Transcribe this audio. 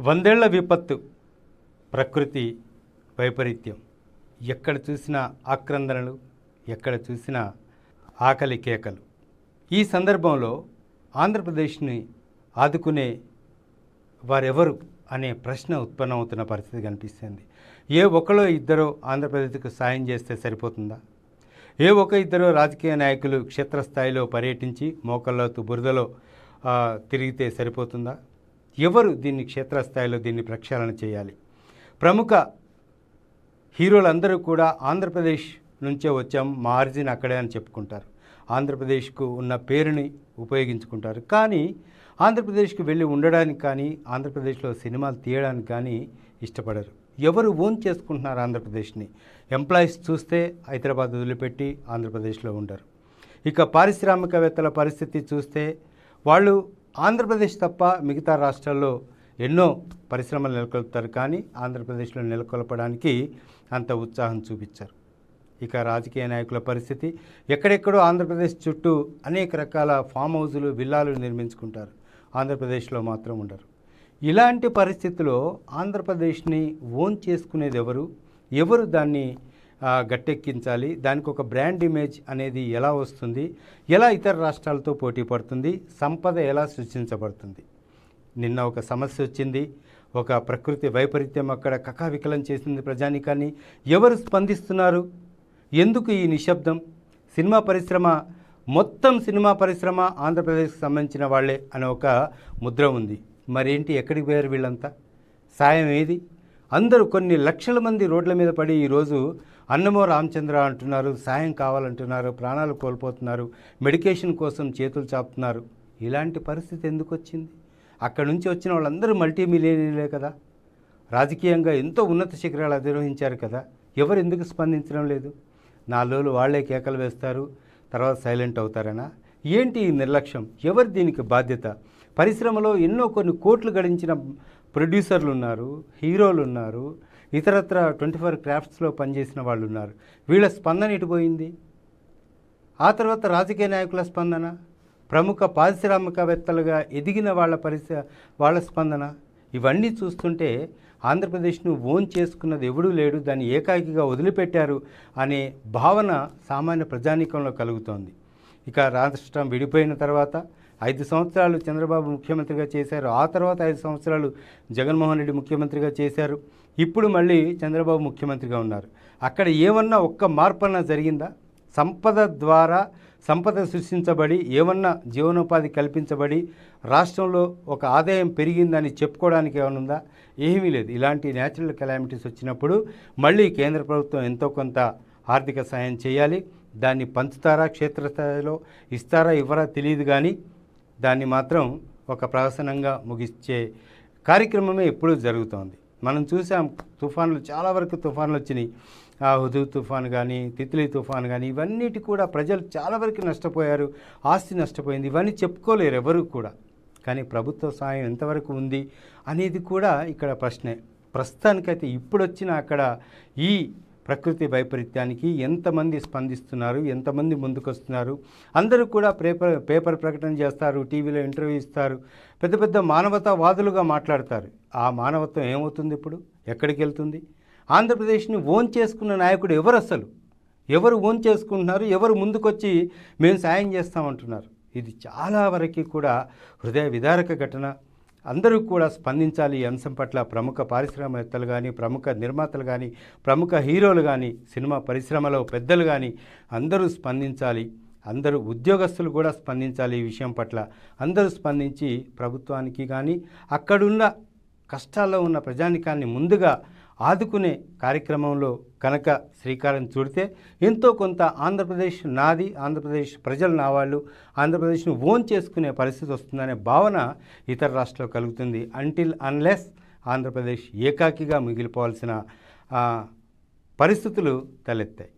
వందేళ్ళ విపత్తు ప్రకృతి వైపరీత్యం. ఎక్కడ చూసినా ఆక్రందనలు ఎక్కడ చూసినా ఆకలి కేకలు. ఈ సందర్భంలో ఆంధ్రప్రదేశ్ని ఆదుకునే వారెవరు అనే ప్రశ్న ఉత్పన్నమవుతున్న పరిస్థితి కనిపిస్తుంది. ఏ ఒకరో ఇద్దరో ఆంధ్రప్రదేశ్కు సాయం చేస్తే సరిపోతుందా? ఏ ఒక ఇద్దరు రాజకీయ నాయకులు క్షేత్రస్థాయిలో పర్యటించి మోకల్లోతు బురదలో తిరిగితే సరిపోతుందా? ఎవరు దీన్ని క్షేత్రస్థాయిలో దీన్ని ప్రక్షాళన చేయాలి? ప్రముఖ హీరోలందరూ కూడా ఆంధ్రప్రదేశ్ నుంచే వచ్చాం మా ఆరిజిన్ అక్కడే అని చెప్పుకుంటారు. ఆంధ్రప్రదేశ్కు ఉన్న పేరుని ఉపయోగించుకుంటారు. కానీ ఆంధ్రప్రదేశ్కి వెళ్ళి ఉండడానికి కానీ ఆంధ్రప్రదేశ్లో సినిమాలు తీయడానికి కానీ ఇష్టపడరు. ఎవరు ఓన్ చేసుకుంటున్నారు ఆంధ్రప్రదేశ్ని? ఎంప్లాయీస్ చూస్తే హైదరాబాద్ వదిలిపెట్టి ఆంధ్రప్రదేశ్లో ఉండరు. ఇక పారిశ్రామికవేత్తల పరిస్థితి చూస్తే వాళ్ళు ఆంధ్రప్రదేశ్ తప్ప మిగతా రాష్ట్రాల్లో ఎన్నో పరిశ్రమలు నెలకొల్పుతారు కానీ ఆంధ్రప్రదేశ్లో నెలకొల్పడానికి అంత ఉత్సాహం చూపించారు. ఇక రాజకీయ నాయకుల పరిస్థితి ఎక్కడెక్కడో ఆంధ్రప్రదేశ్ చుట్టూ అనేక రకాల ఫామ్ హౌజులు విల్లాలు నిర్మించుకుంటారు. ఆంధ్రప్రదేశ్లో మాత్రం ఉండరు. ఇలాంటి పరిస్థితిలో ఆంధ్రప్రదేశ్ని ఓన్ చేసుకునేది ఎవరు? ఎవరు దాన్ని గట్టెక్కించాలి. దానికి ఒక బ్రాండ్ ఇమేజ్ అనేది ఎలా వస్తుంది? ఎలా ఇతర రాష్ట్రాలతో పోటీ పడుతుంది? సంపద ఎలా సృష్టించబడుతుంది? నిన్న ఒక సమస్య వచ్చింది. ఒక ప్రకృతి వైపరీత్యం అక్కడ కకావికలం చేసింది ప్రజానికాన్ని. ఎవరు స్పందిస్తున్నారు? ఎందుకు ఈ నిశ్శబ్దం? సినిమా పరిశ్రమ మొత్తం సినిమా పరిశ్రమ ఆంధ్రప్రదేశ్కి సంబంధించిన వాళ్ళే అనే ఒక ముద్ర ఉంది. మరేంటి? ఎక్కడికి పోయారు వీళ్ళంతా? సాయం ఏది? అందరూ కొన్ని లక్షల మంది రోడ్ల మీద పడి ఈరోజు అన్నమో రామచంద్ర అంటున్నారు సాయం కావాలంటున్నారు ప్రాణాలు కోల్పోతున్నారు మెడికేషన్ కోసం చేతులు చాపుతున్నారు. ఇలాంటి పరిస్థితి ఎందుకు వచ్చింది? అక్కడ నుంచి వచ్చిన వాళ్ళందరూ మల్టీ మిలియనీలే కదా. రాజకీయంగా ఎంతో ఉన్నత శిఖరాలు అధిరోహించారు కదా. ఎవరు ఎందుకు స్పందించడం లేదు? నాలుగు వాళ్ళే వాళ్ళే కేకలు వేస్తారు తర్వాత సైలెంట్ అవుతారనా? ఏంటి ఈ నిర్లక్ష్యం? ఎవరు దీనికి బాధ్యత? పరిశ్రమలో ఎన్నో కొన్ని కోట్లు గడించిన ప్రొడ్యూసర్లు ఉన్నారు హీరోలు ఉన్నారు ఇతరత్ర ట్వంటీ ఫోర్ క్రాఫ్ట్స్లో పనిచేసిన వాళ్ళు ఉన్నారు వీళ్ళ స్పందన ఇటుపోయింది ఆ తర్వాత రాజకీయ నాయకుల స్పందన? ప్రముఖ పారిశ్రామికవేత్తలుగా ఎదిగిన వాళ్ళ పరిస వాళ్ళ స్పందన? ఇవన్నీ చూస్తుంటే ఆంధ్రప్రదేశ్ను ఓన్ చేసుకున్నది ఎవడూ లేడు దాన్ని ఏకాకిగా వదిలిపెట్టారు అనే భావన సామాన్య ప్రజానీకంలో కలుగుతోంది. ఇక రాష్ట్రం విడిపోయిన తర్వాత ఐదు సంవత్సరాలు చంద్రబాబు ముఖ్యమంత్రిగా చేశారు. ఆ తర్వాత ఐదు సంవత్సరాలు జగన్మోహన్ రెడ్డి ముఖ్యమంత్రిగా చేశారు. ఇప్పుడు మళ్ళీ చంద్రబాబు ముఖ్యమంత్రిగా ఉన్నారు. అక్కడ ఏమన్నా ఒక్క మార్పన్న జరిగిందా? సంపద ద్వారా సంపద సృష్టించబడి ఏమన్నా జీవనోపాధి కల్పించబడి రాష్ట్రంలో ఒక ఆదాయం పెరిగిందని చెప్పుకోవడానికి ఏమైనా ఉందా? ఏమీ లేదు. ఇలాంటి న్యాచురల్ కెలామిటీస్ వచ్చినప్పుడు మళ్ళీ కేంద్ర ప్రభుత్వం ఎంతో కొంత ఆర్థిక సాయం చేయాలి. దాన్ని పంచుతారా? క్షేత్రస్థాయిలో ఇస్తారా? ఇవ్వరా? తెలియదు కానీ దాన్ని మాత్రం ఒక ప్రహసనంగా ముగించే కార్యక్రమమే ఎప్పుడూ జరుగుతోంది. మనం చూసాం తుఫాన్లు చాలా వరకు తుఫాన్లు వచ్చినాయి. ఆ హుదూ తుఫాన్ కానీ తిత్లీ తుఫాన్ కానీ ఇవన్నిటి కూడా ప్రజలు చాలా వరకు నష్టపోయారు ఆస్తి నష్టపోయింది ఇవన్నీ చెప్పుకోలేరు ఎవరు కూడా. కానీ ప్రభుత్వ సాయం ఎంతవరకు ఉంది అనేది కూడా ఇక్కడ ప్రశ్నే. ప్రస్తుతానికైతే ఇప్పుడు వచ్చిన అక్కడ ఈ ప్రకృతి వైపరీత్యానికి ఎంతమంది స్పందిస్తున్నారు ఎంతమంది ముందుకొస్తున్నారు? అందరూ కూడా పేపర్ పేపర్ ప్రకటన చేస్తారు టీవీలో ఇంటర్వ్యూ ఇస్తారు. పెద్ద పెద్ద మానవతావాదులుగా మాట్లాడతారు. ఆ మానవత్వం ఏమవుతుంది ఇప్పుడు? ఎక్కడికి వెళ్తుంది? ఆంధ్రప్రదేశ్ని ఓన్ చేసుకున్న నాయకుడు ఎవరు అసలు? ఎవరు ఓన్ చేసుకుంటున్నారు? ఎవరు ముందుకొచ్చి మేము సాయం చేస్తామంటున్నారు? ఇది చాలా వరకు కూడా హృదయ విదారక ఘటన. అందరూ కూడా స్పందించాలి ఈ అంశం పట్ల ప్రముఖ పారిశ్రామికవేత్తలు కానీ ప్రముఖ నిర్మాతలు కానీ ప్రముఖ హీరోలు కానీ సినిమా పరిశ్రమలో పెద్దలు కానీ అందరూ స్పందించాలి. అందరూ ఉద్యోగస్తులు కూడా స్పందించాలి ఈ విషయం పట్ల. అందరూ స్పందించి ప్రభుత్వానికి కానీ అక్కడున్న కష్టాల్లో ఉన్న ప్రజానికాన్ని ముందుగా ఆదుకునే కార్యక్రమంలో కనుక శ్రీకారం చుడితే ఎంతో కొంత ఆంధ్రప్రదేశ్ నాది ఆంధ్రప్రదేశ్ ప్రజలు నా వాళ్ళు ఆంధ్రప్రదేశ్ను ఓన్ చేసుకునే పరిస్థితి వస్తుందనే భావన ఇతర రాష్ట్రాల్లో కలుగుతుంది. అంటిల్ అన్లెస్ ఆంధ్రప్రదేశ్ ఏకాకిగా మిగిలిపోవాల్సిన పరిస్థితులు తలెత్తాయి.